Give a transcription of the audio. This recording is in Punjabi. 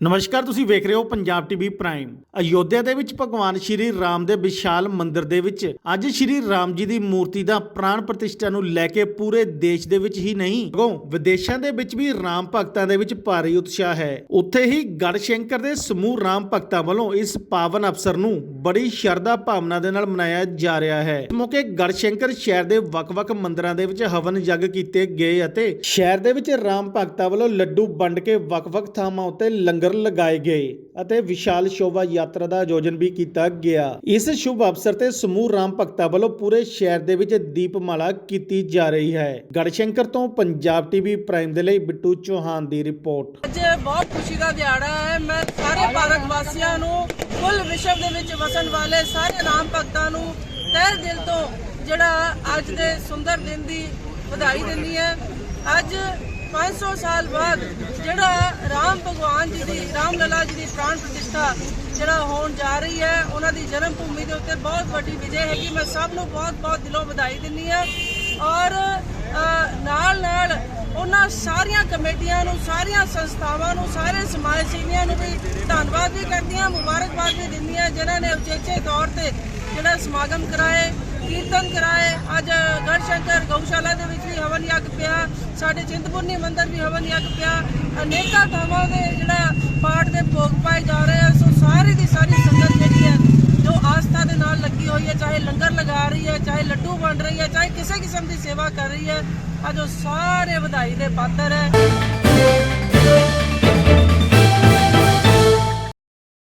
ਨਮਸਕਾਰ, ਤੁਸੀਂ ਵੇਖ ਰਹੇ ਹੋ ਪੰਜਾਬ ਟੀਵੀ ਪ੍ਰਾਈਮ। ਅਯੋਧਿਆ ਦੇ ਵਿੱਚ ਭਗਵਾਨ ਸ਼੍ਰੀ ਰਾਮ ਦੇ ਵਿਸ਼ਾਲ ਮੰਦਿਰ ਦੇ ਵਿੱਚ ਅੱਜ ਸ਼੍ਰੀ ਰਾਮ ਜੀ ਦੀ ਮੂਰਤੀ ਦਾ ਪ੍ਰਾਣ ਪ੍ਰਤਿਸ਼ਠਾ ਨੂੰ ਲੈ ਕੇ ਪੂਰੇ ਦੇਸ਼ ਦੇ ਵਿੱਚ ਹੀ ਨਹੀਂ, ਸਗੋਂ ਵਿਦੇਸ਼ਾਂ ਦੇ ਵਿੱਚ ਵੀ ਰਾਮ ਭਗਤਾਂ ਦੇ ਵਿੱਚ ਭਾਰੀ ਉਤਸ਼ਾਹ ਹੈ। ਉੱਥੇ ਹੀ ਗੜਸ਼ੰਕਰ ਦੇ ਸਮੂਹ ਰਾਮ ਭਗਤਾਂ ਵੱਲੋਂ ਇਸ ਪਾਵਨ ਅਵਸਰ ਨੂੰ ਬੜੀ ਸ਼ਰਧਾ ਭਾਵਨਾ ਦੇ ਨਾਲ ਮਨਾਇਆ ਜਾ ਰਿਹਾ ਹੈ। ਇਸ ਮੌਕੇ ਗੜਸ਼ੰਕਰ ਸ਼ਹਿਰ ਦੇ ਵੱਖ-ਵੱਖ ਮੰਦਿਰਾਂ ਦੇ ਵਿੱਚ ਹਵਨ ਯੱਗ ਕੀਤੇ ਗਏ ਅਤੇ ਸ਼ਹਿਰ ਦੇ ਵਿੱਚ ਰਾਮ ਭਗਤਾਂ ਵੱਲੋਂ ਲੱਡੂ ਵੰਡ ਕੇ ਵੱਖ-ਵੱਖ ਥਾਵਾਂ ਉੱਤੇ ਲੰਗਰ ਲਗਾਏ ਗਏ ਅਤੇ ਵਿਸ਼ਾਲ ਸ਼ੋਭਾ ਯਾਤਰਾ ਦਾ ਆਯੋਜਨ ਵੀ ਕੀਤਾ ਗਿਆ। ਇਸ ਸ਼ੁਭ ਅਵਸਰ ਤੇ ਸਮੂਹ ਰਾਮ ਭਗਤਾਂ ਵੱਲੋਂ ਪੂਰੇ ਸ਼ਹਿਰ ਦੇ ਵਿੱਚ ਦੀਪਮਾਲਾ ਕੀਤੀ ਜਾ ਰਹੀ ਹੈ। ਗੜਸ਼ੰਕਰ ਤੋਂ ਪੰਜਾਬ ਟੀਵੀ ਪ੍ਰਾਈਮ ਦੇ ਲਈ ਬਿੱਟੂ ਚੌਹਾਨ ਦੀ ਰਿਪੋਰਟ। ਅੱਜ ਬਹੁਤ ਖੁਸ਼ੀ ਦਾ ਦਿਹਾੜਾ ਹੈ। ਮੈਂ ਸਾਰੇ ਭਾਰਤ ਵਾਸੀਆਂ ਨੂੰ ਕੁੱਲ ਵਿਸ਼ਵ ਦੇ ਵਿੱਚ ਵਸਣ ਵਾਲੇ ਸਾਰੇ ਰਾਮ ਭਗਤਾਂ ਨੂੰ ਤਹਿ ਦਿਲ ਤੋਂ ਜਿਹੜਾ ਅੱਜ ਦੇ ਸੁੰਦਰ ਦਿਨ ਦੀ ਵਧਾਈ ਦਿੰਦੀ ਹੈ। ਅੱਜ 500 ਸਾਲ ਬਾਅਦ ਜਿਹੜਾ ਰਾਮ ਭਗਵਾਨ ਜੀ ਦੀ, ਰਾਮ ਲਲਾ ਜੀ ਦੀ ਪ੍ਰਾਣ ਪ੍ਰਤਿਸ਼ਠਾ ਜਿਹੜਾ ਹੋਣ ਜਾ ਰਹੀ ਹੈ, ਉਹਨਾਂ ਦੀ ਜਨਮ ਭੂਮੀ ਦੇ ਉੱਤੇ ਬਹੁਤ ਵੱਡੀ ਵਿਜੇ ਹੈਗੀ। ਮੈਂ ਸਭ ਨੂੰ ਬਹੁਤ ਬਹੁਤ ਦਿਲੋਂ ਵਧਾਈ ਦਿੰਦੀ ਹਾਂ। ਔਰ ਨਾਲ ਨਾਲ ਉਹਨਾਂ ਸਾਰੀਆਂ ਕਮੇਟੀਆਂ ਨੂੰ, ਸਾਰੀਆਂ ਸੰਸਥਾਵਾਂ ਨੂੰ, ਸਾਰੇ ਸਮਾਜ ਸੇਵੀਆਂ ਨੂੰ ਵੀ ਧੰਨਵਾਦ ਵੀ ਕਰਦੀਆਂ ਮੁਬਾਰਕਬਾਦ ਵੀ ਦਿੰਦੀਆਂ ਜਿਨ੍ਹਾਂ ਨੇ ਉਚੇਚੇ ਤੌਰ ਤੇ ਜਿਹੜਾ ਸਮਾਗਮ ਕਰਾਏ, ਕੀਰਤਨ ਕਰਾਏ, ਅੱਜ ਗੜਸ਼ੰਕਰ ਗਊਸ਼ਾਲਾ ਦੇ ਵਿੱਚ ਵੀ ਹਵਨ ਯੱਗ ਪਿਆ, ਸਾਡੇ ਚਿੰਤਪੁਰਨੀ ਮੰਦਿਰ ਵੀ ਹਵਨ ਯੱਗ ਪਿਆ, ਅਨੇਕਾਂ ਥਾਵਾਂ ਦੇ ਜਿਹੜਾ ਰਹੀ ਹੈ, ਚਾਹੇ ਲੱਡੂ ਵੰਡ ਰਹੀ ਹੈ, ਚਾਹੇ ਕਿਸੇ ਕਿਸਮ ਦੀ ਸੇਵਾ ਕਰ ਰਹੀ ਹੈ, ਅੱਜ ਉਹ ਸਾਰੇ ਵਧਾਈ ਦੇ ਪਾਤਰ ਹੈ।